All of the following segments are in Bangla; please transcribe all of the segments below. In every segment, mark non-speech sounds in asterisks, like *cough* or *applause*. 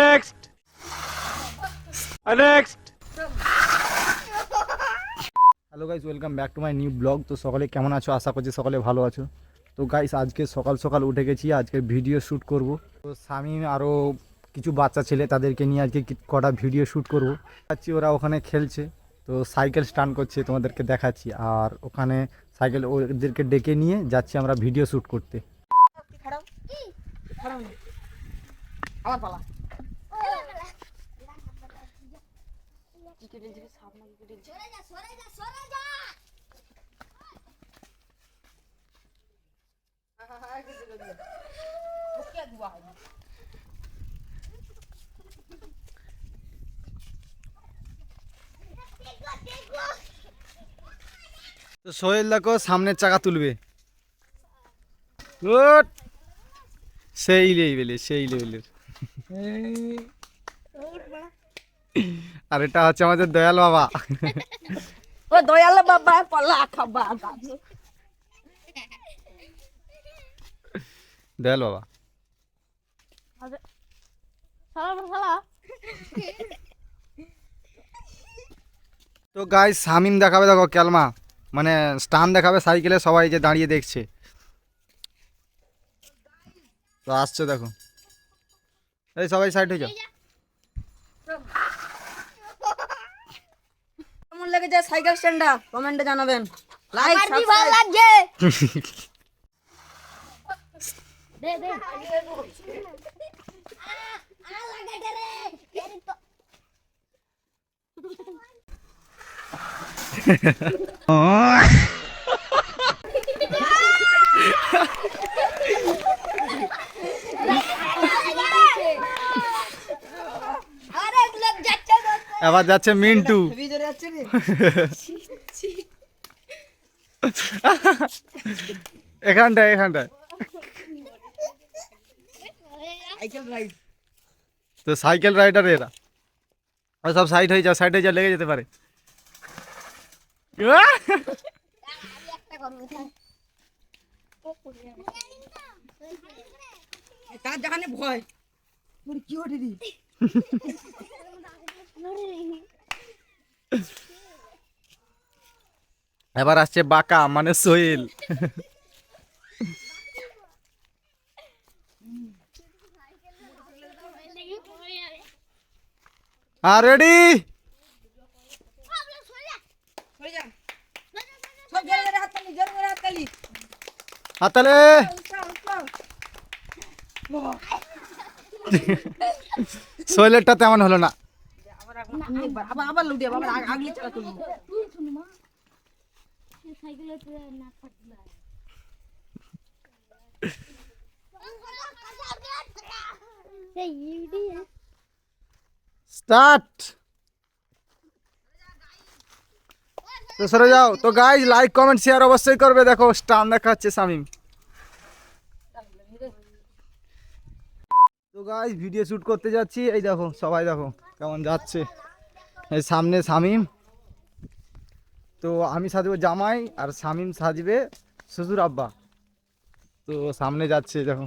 Next next hello guys welcome back to my new blog তো সকলে কেমন আছো? আশা করছি সকলে ভালো আছো। তো গাইস আজকে সকাল সকাল উঠে গেছি। আজকে ভিডিও শ্যুট করব। তো শামিম আরও কিছু বাচ্চা ছেলে তাদেরকে নিয়ে আজকে কটা ভিডিও শ্যুট করব। যাচ্ছি ওরা ওখানে খেলছে। তো সাইকেল স্টান্ট করছে তোমাদেরকে দেখাচ্ছি। আর ওখানে সাইকেল ওদেরকে ডেকে নিয়ে যাচ্ছি আমরা ভিডিও শ্যুট করতে। আমার পালা তো সোহেল দেখো সামনের চাকা তুলবে। সেই লেভেলে সেই লেভেলের। আর এটা হচ্ছে আমাদের দয়াল বাবা। ও দয়াল বাবা পালা খাবা। দয়াল বাবা। তো গাই শামিম দেখাবে দেখো ক্যালমা। মানে স্টান দেখাবে সাইকেলে সবাই যে দাঁড়িয়ে দেখছে। তো আসছে দেখো। এই সবাই সাইড হয়ে যাও। কেমন লেগেছে সাইকেল স্ট্যান্ডটা? কমেন্টে জানাবেন। লাইক ভালো লাগছে? দে দে। আরেক *laughs* যাচ্ছে এবার যাচ্ছে মিন্টু। ভিতরে যাচ্ছে রে। এখানটায় এখানটায়। Cycle ride. তো সাইকেল রাইডার এরা। আর সব সাইড হয়ে যাও সাইড হয়ে যাও লেগে যেতে পারে। তার যেখানে ভয়। তোর কি ওঠে রে *laughs* এবার আসছে বাঁকা মানে সোহেল। *laughs* আর রেডি? হাতালে। *laughs* সোহেলেরটা তেমন হলো না। আবার আবার আমি একবার আবার আবার লুট দিয়ে আবার আগ- আগলি চালা তুলবো সাইকেলে না থাকবে সেই ইডিয়া স্টার্ট তো সরে যাও তো গাইজ লাইক কমেন্ট শেয়ার অবশ্যই করবে। দেখো স্টান দেখাচ্ছে শামিম। তো গাইজ ভিডিও শ্যুট করতে যাচ্ছি। এই দেখো সবাই দেখো। কেমন যাচ্ছে? সামনে শামিম। তো আমি সাজবো জামাই আর শামিম সাজবে শ্বশুর আব্বা। তো সামনে যাচ্ছে, দেখো।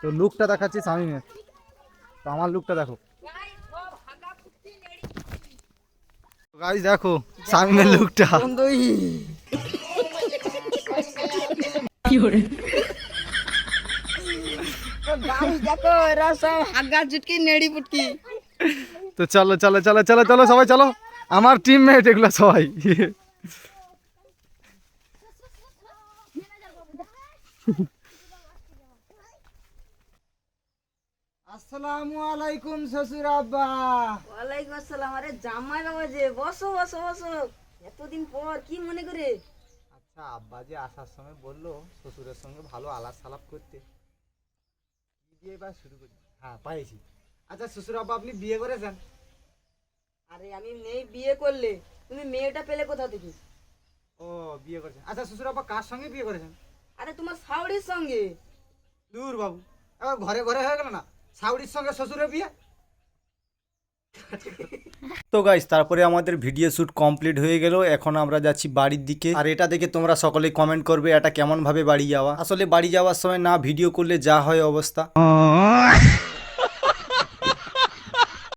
তো লুকটা দেখাচ্ছি শামিমের। তো আমার লুকটা দেখো। গাইজ দেখো, শামিমের লুকটা দেখো, এরা সব হাগা চুটকি নেড়ি পুটকি তো চলো চলো চলো চলো চলো সবাই চলো। আমার টিম টিমমেট এগুলো সবাই। আসসালামু আলাইকুম শ্বশুর আব্বা। ওয়ালাইকুম আসসালাম। আরে জামাই বাবা যে বসো বসো বসো। এতদিন পর কি মনে করে? আচ্ছা আব্বা যে আসার সময় বলল শ্বশুরের সঙ্গে ভালো আলাপ সালাপ করতে দিয়ে এবার শুরু করি? হ্যাঁ পাইছি। আচ্ছা শ্বশুর আব্বা আপনি বিয়ে করেছেন আরে আমি নেই বিয়ে করলে? তুমি মেয়েটা পেলে কোথা থেকে? ও বিয়ে করেছেন। আচ্ছা শ্বশুর আব্বা কার সঙ্গে বিয়ে করেছেন? আরে তোমার সাউরির সঙ্গে। দূর বাবু। এবার ঘরে ঘরে হয়ে গেল না? সাউরির সঙ্গে শ্বশুরের বিয়ে? তো গাইস তারপরে আমাদের ভিডিও শ্যুট কমপ্লিট হয়ে গেল। এখন আমরা যাচ্ছি বাড়ির দিকে। আর এটা দেখে তোমরা সকলে কমেন্ট করবে এটা কেমন ভাবে বাড়ি যাওয়া? আসলে বাড়ি যাওয়ার সময় না ভিডিও করলে যা হয় অবস্থা।